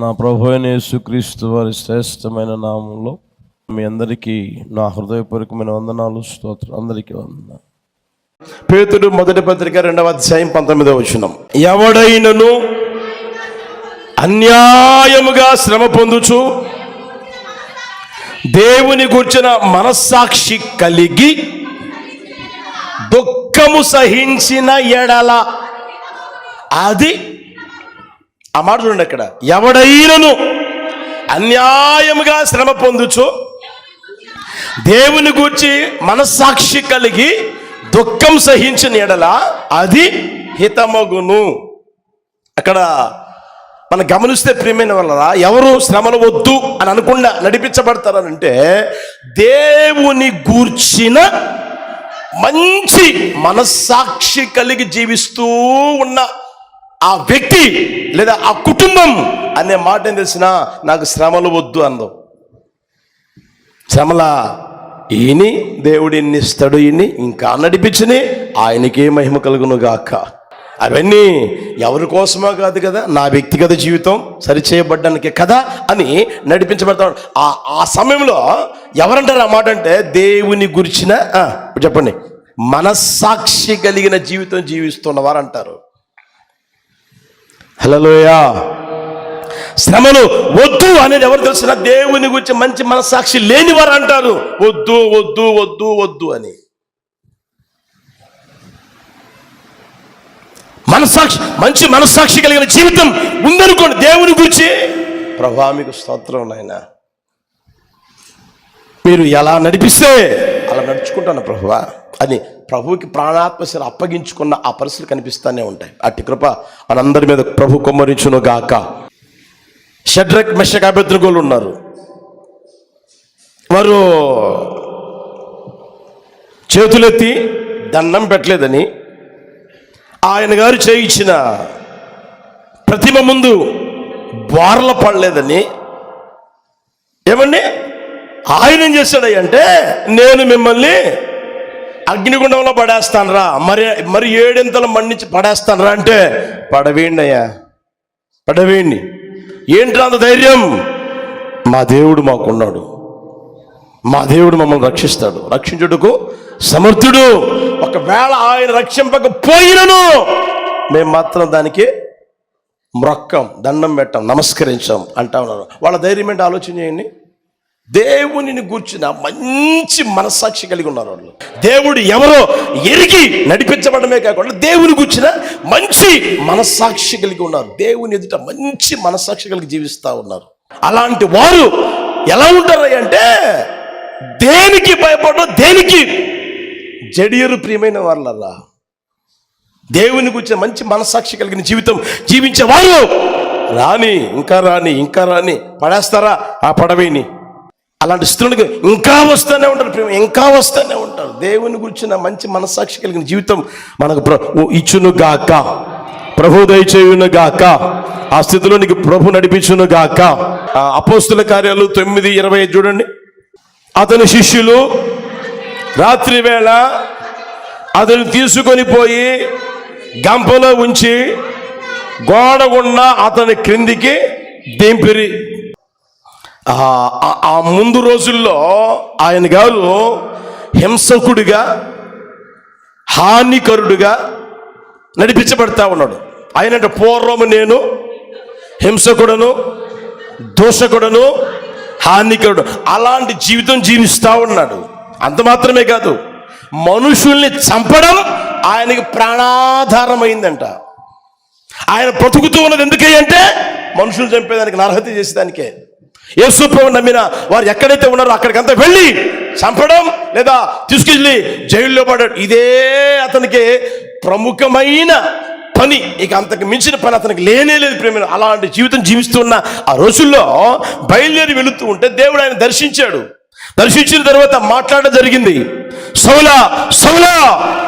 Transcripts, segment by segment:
నా ప్రభు అయిన యేసుక్రీస్తు వారి శ్రేష్టమైన నామంలో మీ అందరికీ నా హృదయపూర్వకమైన వందనాలు స్తోత్రం అందరికీ వందన పేతుడు మొదటి పత్రిక రెండవ అధ్యాయం పంతొమ్మిదవ వచనం. ఎవడైనను అన్యాయముగా శ్రమ పొందుచు దేవుని కూర్చిన మనస్సాక్షి కలిగి దుఃఖము సహించిన ఎడల అది ఆ మాట చూడండి అక్కడ. ఎవడైనను అన్యాయముగా శ్రమ పొందుచు దేవుని గూర్చి మనస్సాక్షి కలిగి దుఃఖం సహించిన ఎడల అది హితమగును. అక్కడ మనం గమనిస్తే ప్రియమైన వల్ల ఎవరు శ్రమలు వద్దు అని అనుకుండా నడిపించబడతారనంటే దేవుని గూర్చిన మంచి మనస్సాక్షి కలిగి జీవిస్తూ ఉన్న ఆ వ్యక్తి లేదా ఆ కుటుంబం అనే మాట ఏం తెలిసిన నాకు శ్రమలు వద్దు అందు. శ్రమల ఈయని దేవుడు ఇస్తాడు ఈయన్ని ఇంకా నడిపించని ఆయనకే మహిమ కలుగును గాక అవన్నీ ఎవరి కోసమో కాదు కదా నా వ్యక్తిగత జీవితం సరిచేయబడ్డానికి కదా అని నడిపించబడతాడు. ఆ ఆ సమయంలో ఎవరంటారు ఆ మాట అంటే దేవుని గురించిన ఇప్పుడు చెప్పండి. మనస్సాక్షి కలిగిన జీవితం జీవిస్తున్నవారు అంటారు హలోయా శ్రమలు వద్దు అనేది ఎవరు తెలిసిన దేవుని గురించి మంచి మనస్సాక్షి లేని వారు అంటారు. వద్దు వద్దు వద్దు వద్దు అని. మనస్సాక్షి మంచి మనస్సాక్షి కలిగిన జీవితం ఉందనుకోండి దేవుని గురించి. ప్రభా మీకు స్తోత్రం నాయన. మీరు ఎలా నడిపిస్తే అలా నడుచుకుంటాను ప్రభువా అని ప్రభువుకి ప్రాణాత్మశలు అప్పగించుకున్న ఆ పరిస్థితులు కనిపిస్తూనే ఉంటాయి. అట్టి కృప మనందరి మీద ప్రభు కొమ్మరించును గాక షడ్రక్ మెషకాబెద్రగోలు ఉన్నారు. వారు చేతులెత్తి దండం పెట్టలేదని ఆయన గారు చేయించిన ప్రతిమ ముందు బార్ల పడలేదని ఏమండి? ఆయన ఏం చేశాడంటే నేను మిమ్మల్ని అగ్నిగుండంలో పడేస్తానరా మరి మరి ఏడింతలు మన్నించి పడేస్తానరా అంటే పడవేయండి అయ్యా పడవేయండి. ఏంట్రా అంత ధైర్యం? మా దేవుడు మాకున్నాడు. మా దేవుడు మమ్మల్ని రక్షిస్తాడు. రక్షించుటకు సమర్థుడు. ఒకవేళ ఆయన రక్షింపకపోయినను మేము మాత్రం దానికి మ్రొక్కం దండం పెట్టాం నమస్కరించాం అంటా ఉన్నారు. వాళ్ళ ధైర్యం ఏంటి? ఆలోచన చేయండి. దేవునిని గూర్చిన మంచి మనస్సాక్షి కలిగి ఉన్నారు వాళ్ళు. దేవుడు ఎవరో ఎరిగి నడిపించబడమే కాకుండా దేవుని గూర్చిన మంచి మనస్సాక్షి కలిగి ఉన్నారు. దేవుని ఎదుట మంచి మనస్సాక్షి కలిగి జీవిస్తూ ఉన్నారు. అలాంటి వారు ఎలా ఉంటారు అంటే దేనికి భయపడరు దేనికి జడియరు ప్రియమైన వాళ్ళరా దేవుని గురించి మంచి మనస్సాక్షి కలిగిన జీవితం జీవించే వారు రాని ఇంకా రాని ఇంకా రాని పడేస్తారా? ఆ పడవేని. అలాంటి స్థితులకు ఇంకా వస్తూనే ఉంటారు ప్రేమ ఇంకా వస్తూనే ఉంటారు. దేవుని గురించిన మంచి మనస్సాక్షి కలిగిన జీవితం మనకు ఇచ్చును గాక. ప్రభు దయచేయును గాక. ఆ స్థితిలో నీకు ప్రభు నడిపించును గాక. ఆ అపోస్తుల కార్యాలు తొమ్మిది ఇరవై చూడండి. అతని శిష్యులు రాత్రి వేళ అతను తీసుకొని పోయి గంపలో ఉంచి గోడ ఉన్న అతని క్రిందికి దింపిరి. ఆ ముందు రోజుల్లో ఆయన గారు హింసకుడిగా హానికరుడుగా నడిపించబడతా ఉన్నాడు. ఆయన పూర్వము నేను హింసకుడను దోషకుడను హానికరుడు. అలాంటి జీవితం జీవిస్తూ ఉన్నాడు. అంత మాత్రమే కాదు మనుషుల్ని చంపడం ఆయనకి ప్రాణాధారమైందంట. ఆయన బ్రతుకుతూ ఉన్నది ఎందుకంటే అంటే మనుషులు చంపేదానికి నరహత చేసేదానికే. యేసుప్రభు నమ్మిన వారు ఎక్కడైతే ఉన్నారో అక్కడికంతా వెళ్ళి చంపడం లేదా తీసుకెళ్ళి జైల్లో పడడం ఇదే అతనికి ప్రముఖమైన పని. ఇక అంతకు మించిన పని అతనికి లేనే లేదు ప్రేమ అలాంటి జీవితం జీవిస్తున్న ఆ రోజుల్లో బయలుదేరి వెళుతూ ఉంటే దేవుడు ఆయన దర్శించాడు. దర్శించిన తర్వాత మాట్లాడడం జరిగింది. సౌలా సౌలా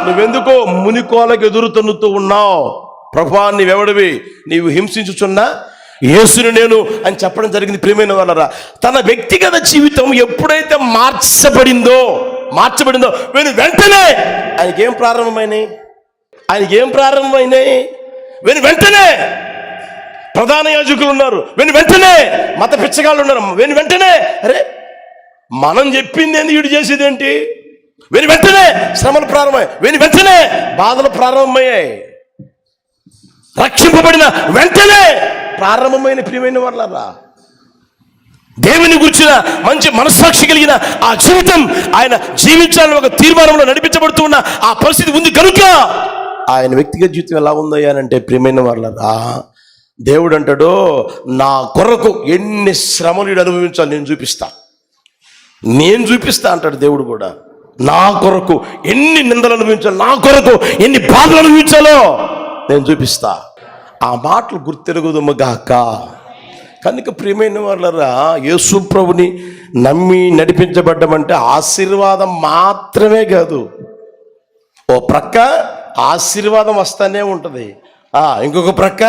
నువ్వెందుకో మునికోలకు ఎదురు తన్నుతూ ఉన్నావు? ప్రభా నీవెవడివి? నీవు హింసించుచున్నా యేసును నేను అని చెప్పడం జరిగింది. ప్రియమైన వాళ్ళరా తన వ్యక్తిగత జీవితం ఎప్పుడైతే మార్చబడిందో మార్చబడిందో వీళ్ళు వెంటనే ఆయనకేం ప్రారంభమైనాయి? ఆయనకేం ప్రారంభమైనాయి? వెను వెంటనే ప్రధాన యాజకులు ఉన్నారు. వెను వెంటనే మత పిచ్చగాళ్ళు ఉన్నారు. వెను వెంటనే అరే మనం చెప్పింది ఏంది? వీడు చేసేది ఏంటి? వెను వెంటనే శ్రమలు ప్రారంభమయ్యాయి. వెను వెంటనే బాధలు ప్రారంభమయ్యాయి. రక్షింపబడిన వెంటనే ప్రారంభమైన ప్రియమైన వాళ్ళరా దేవుని గురించిన మంచి మనస్సాక్షి కలిగిన ఆ జీవితం ఆయన జీవించాలని ఒక తీర్మానంలో నడిపించబడుతూ ఉన్న ఆ పరిస్థితి ఉంది కనుక ఆయన వ్యక్తిగత జీవితం ఎలా ఉందయ్యానంటే ప్రియమైన వాళ్ళరా దేవుడు అంటాడు నా కొరకు ఎన్ని శ్రమలు అనుభవించాలి నేను చూపిస్తా. నేను చూపిస్తా అంటాడు దేవుడు కూడా. నా కొరకు ఎన్ని నిందలు అనుభవించాలో నా కొరకు ఎన్ని బాధలు అనుభవించాలో నేను చూపిస్తా. ఆ మాటలు గుర్తెరుగుదమ్మగాక కనుక ప్రియమైన వాళ్ళరా యేసు ప్రభుని నమ్మి నడిపించబడ్డమంటే ఆశీర్వాదం మాత్రమే కాదు. ఓ ప్రక్క ఆశీర్వాదం వస్తానే ఉంటుంది. ఇంకొక ప్రక్క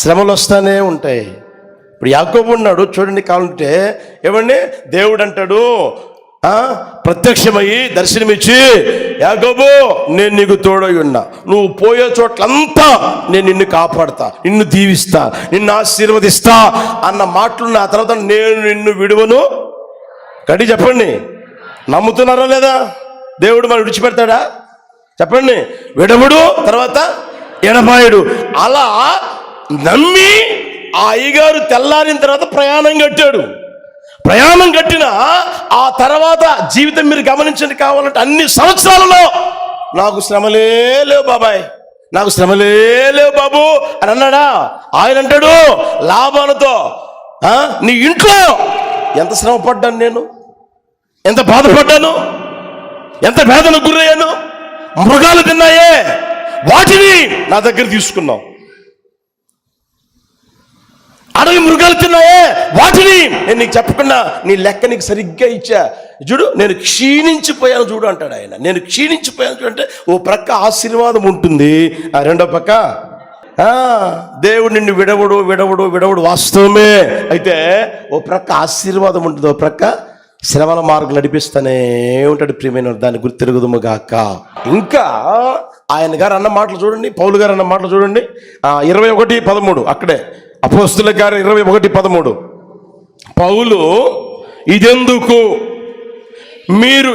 శ్రమలు వస్తానే ఉంటాయి. ఇప్పుడు యాకోబు ఉన్నాడు చూడండి కావాలంటే ఏమండి? దేవుడు అంటాడు ప్రత్యక్షమయ్యి దర్శనమిచ్చి యాగబో నేను నీకు తోడై ఉన్నా. నువ్వు పోయే చోట్లంతా నేను నిన్ను కాపాడతా నిన్ను దీవిస్తా నిన్ను ఆశీర్వదిస్తా అన్న మాటలు నా తర్వాత నేను నిన్ను విడువను. గడి చెప్పండి. నమ్ముతున్నారా లేదా? దేవుడు మనం విడిచిపెడతాడా? చెప్పండి. విడవుడు తర్వాత ఎడబాయుడు. అలా నమ్మి ఆ అయ్యగారు తెల్లారిన తర్వాత ప్రయాణం కట్టాడు. ప్రయాణం కట్టిన ఆ తర్వాత జీవితం మీరు గమనించండి కావాలంటే అన్ని సంవత్సరాలలో నాకు శ్రమలే లేవు బాబాయ్. నాకు శ్రమలే లేవు బాబు అని అన్నాడా? ఆయన అంటాడు లాభాలతో నీ ఇంట్లో ఎంత శ్రమ పడ్డాను నేను? ఎంత బాధపడ్డాను? ఎంత వేదనకు గురయ్యాను? మృగాలు తిన్నాయే? వాటిని నా దగ్గర తీసుకున్నావు. అడవి మృగాలు తిన్నాయే? వాటిని నేను నీకు చెప్పకుండా నీ లెక్క నీకు సరిగ్గా ఇచ్చా. చూడు నేను క్షీణించిపోయాను చూడు అంటాడు ఆయన. నేను క్షీణించిపోయాను చూడు అంటే ఓ ప్రక్క ఆశీర్వాదం ఉంటుంది. ఆ రెండో పక్క దేవుడు నిన్ను విడవడు విడవడు విడవడు వాస్తవమే. అయితే ఓ ప్రక్క ఆశీర్వాదం ఉంటుంది ఓ ప్రక్క శ్రవణ మార్గం నడిపిస్తానే ఉంటాడు ప్రియమైన దాన్ని గుర్తిరుగుదుముగాక ఇంకా ఆయన గారు అన్న మాటలు చూడండి పౌలు గారు అన్న మాటలు చూడండి. ఇరవై ఒకటి పదమూడు అక్కడే. అపోస్తుల గారు ఇరవై ఒకటి పదమూడు. పౌలు ఇదెందుకు? మీరు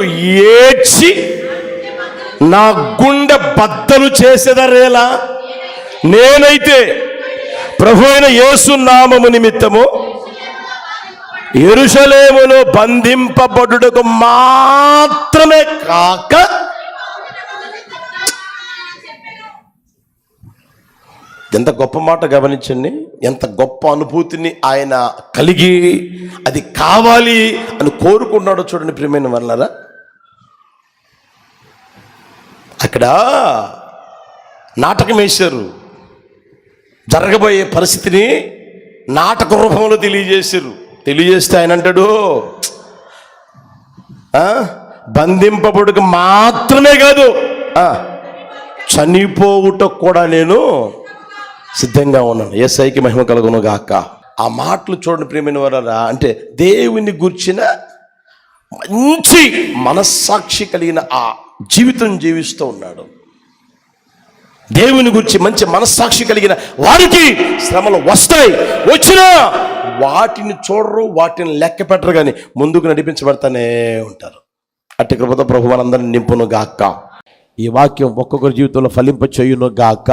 ఏడ్చి నా గుండె బద్దలు చేసేదరేలా? నేనైతే ప్రభు అయిన యేసు నామము నిమిత్తము ఎరుషలేమును బంధింపబడుటకు మాత్రమే కాక ఎంత గొప్ప మాట గమనించండి. ఎంత గొప్ప అనుభూతిని ఆయన కలిగి అది కావాలి అని కోరుకున్నాడో చూడండి ప్రియమైన వాళ్ళరా అక్కడ నాటకం వేశారు జరగబోయే పరిస్థితిని నాటక రూపంలో తెలియజేశారు. తెలియజేస్తే ఆయన అంటాడు బంధింపబడుకు మాత్రమే కాదు చనిపోవుట చనిపోవుటకు కూడా నేను సిద్ధంగా ఉన్నాను ఏసైకి మహిమ కలుగును గాక. ఆ మాటలు చూడండి ప్రియమైన వారా అంటే దేవుని గుర్చిన మంచి మనస్సాక్షి కలిగిన ఆ జీవితం జీవిస్తూ ఉన్నాడు. దేవుని గురించి మంచి మనస్సాక్షి కలిగిన వారికి శ్రమలు వస్తాయి. వచ్చినా వాటిని చూడరు వాటిని లెక్క పెట్టరు కానీ ముందుకు నడిపించబడతానే ఉంటారు. అట్టి కృపతో ప్రభు మనందరిని నింపును గాక. ఈ వాక్యం ఒక్కొక్కరి జీవితంలో ఫలింప చేయును గాక.